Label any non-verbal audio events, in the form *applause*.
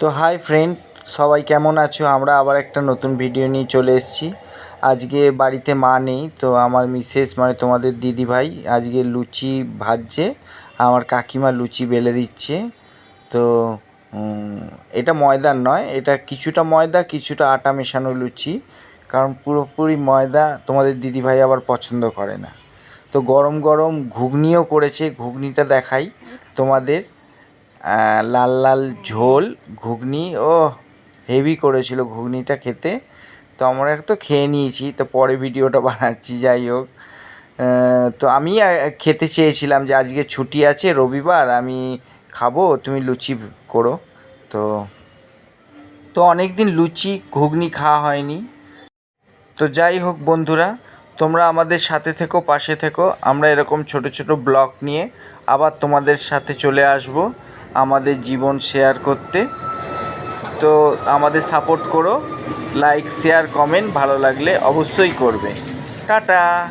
তো hi friend, সবাই কেমন আছো? আমরা আবার একটা নতুন ভিডিও নিয়ে চলে এসেছি। আজকে বাড়িতে মা নেই, তো আমার মিসেস মানে তোমাদের দিদি ভাই, আজকে লুচি ভাজছে। আমার কাকিমা লুচি বেলে দিচ্ছে। তো এটা ময়দার নয়, এটা কিছুটা ময়দা, কিছুটা আটা মেশানো লুচি। কারণ পুরোপুরি ময়দা তোমাদের দিদি ভাই আবার পছন্দ করে না। তো গরম গরম ঘুগনিও করেছে, ঘুগনিটা দেখাই তোমাদের। লাল লাল ঝোল, ঘুগনি ও হেভি করেছিল ঘুগনিটা খেতে। তো আমরা তো খেয়ে নিয়েছি, তো পরে ভিডিওটা *laughs* বানাচ্ছি, যাই হোক। তো আমি খেতে চেয়েছিলাম যে আজকে ছুটি আছে, রবিবার, আমি খাব, তুমি লুচি করো। তো তো অনেক দিন লুচি, ঘুগনি খাওয়া হয়নি। তো যাই হোক বন্ধুরা, তোমরা আমাদের সাথে থেকো, পাশে থেকো, আমরা এরকম ছোট ছোট ব্লগ নিয়ে আবার তোমাদের সাথে চলে আসব। আমাদের জীবন শেয়ার করতে। তো আমাদের সাপোর্ট করো লাইক শেয়ার কমেন্ট ভালো লাগলে অবশ্যই করবে। টাটা!